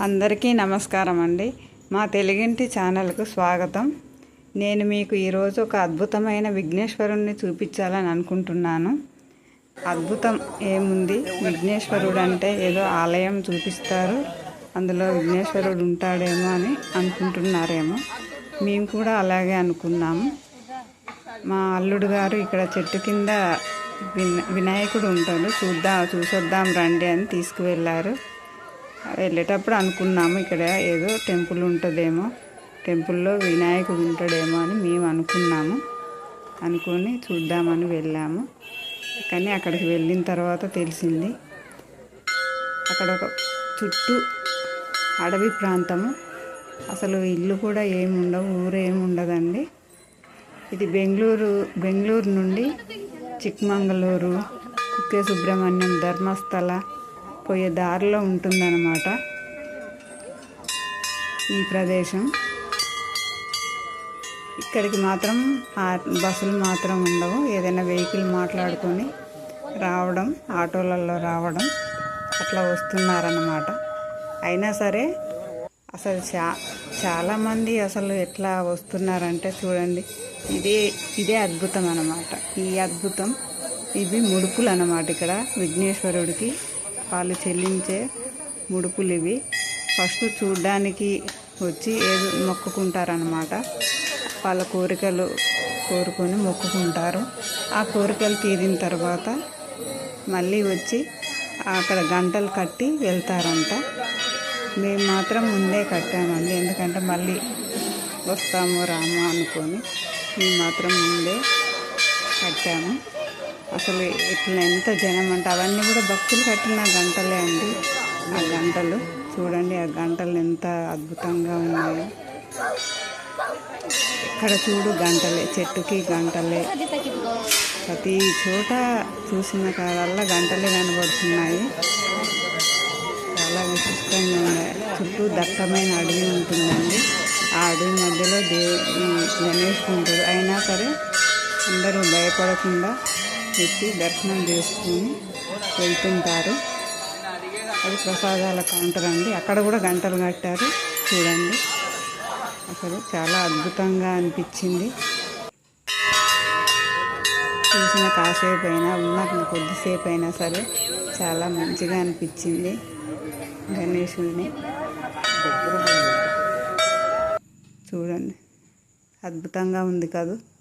అందరికీ నమస్కారం అండి. మా తెలుగింటి ఛానల్కు స్వాగతం. నేను మీకు ఈరోజు ఒక అద్భుతమైన విఘ్నేశ్వరుణ్ణి చూపించాలని అనుకుంటున్నాను. అద్భుతం ఏముంది? విఘ్నేశ్వరుడు అంటే ఏదో ఆలయం చూపిస్తారు. అందులో విఘ్నేశ్వరుడు ఉంటాడేమో అని అనుకుంటున్నారేమో. మేము కూడా అలాగే అనుకున్నాము మా అల్లుడు గారు ఇక్కడ చెట్టు కింద విన వినాయకుడు ఉంటాడు. చూద్దాం చూసొద్దాం రండి అని తీసుకువెళ్ళారు. వెళ్ళేటప్పుడు అనుకున్నాము ఇక్కడ ఏదో టెంపుల్ ఉంటుందేమో టెంపుల్లో వినాయకుడు ఉంటాడేమో అని మేము అనుకున్నాము. అనుకొని చూద్దామని వెళ్ళాము. కానీ అక్కడికి వెళ్ళిన తర్వాత తెలిసింది అక్కడ ఒక చుట్టూ అడవి ప్రాంతము. అసలు ఇల్లు కూడా ఏమి ఉండవు ఊరు ఏమి ఉండదండి. ఇది బెంగళూరు బెంగళూరు నుండి చిక్మంగళూరు కుక్కే సుబ్రహ్మణ్యం ధర్మస్థల పోయే దారిలో ఉంటుందన్నమాట ఈ ప్రదేశం. ఇక్కడికి మాత్రం ఆ బస్సులు మాత్రం ఉండవు. ఏదైనా వెహికల్ మాట్లాడుకొని రావడం ఆటోలలో రావడం అట్లా వస్తున్నారన్నమాట. అయినా సరే అసలు చా చాలామంది అసలు ఎట్లా వస్తున్నారంటే చూడండి ఇదే ఇదే అద్భుతం అన్నమాట ఈ అద్భుతం ఇవి ముడుపులు అన్నమాట ఇక్కడ విఘ్నేశ్వరుడికి. వాళ్ళు చెల్లించే ముడుపులు ఇవి ఫస్ట్ చూడ్డానికి వచ్చి ఏది మొక్కుకుంటారనమాట వాళ్ళ కోరికలు కోరుకొని మొక్కుకుంటారు. ఆ కోరికలు తీరిన తర్వాత మళ్ళీ వచ్చి అక్కడ గంటలు కట్టి వెళ్తారంట. మేము మాత్రం ముందే కట్టామండి. ఎందుకంటే మళ్ళీ వస్తాము రాము అనుకొని మేము మాత్రం ముందే కట్టాము. అసలు ఇట్లా ఎంత జనం అంటే అవన్నీ కూడా భక్తులు కట్టిన గంటలే అండి. ఆ గంటలు చూడండి ఆ గంటలు ఎంత అద్భుతంగా ఉన్నాయో. ఇక్కడ చూడు గంటలే చెట్టుకి గంటలే. ప్రతి చోట చూసిన కాడల్లా గంటలే కనబడుతున్నాయి. చాలా విశిష్టంగా ఉన్నాయి. చుట్టూ దట్టమైన అడవి ఉంటుందండి. ఆ అడవి మధ్యలో దేవు గణేష్ ఉంటుంది అయినా సరే అందరూ భయపడకుండా వచ్చి దర్శనం చేసుకుని వెళ్తుంటారు. అది ప్రసాదాల కౌంటర్ అండి. అక్కడ కూడా గంటలు కట్టారు. చూడండి. అసలు చాలా అద్భుతంగా అనిపించింది. చూసిన కాసేపు అయినా ఉన్న కొద్దిసేపు అయినా సరే చాలా మంచిగా అనిపించింది గణేశుడిని. చూడండి. అద్భుతంగా ఉంది కాదు.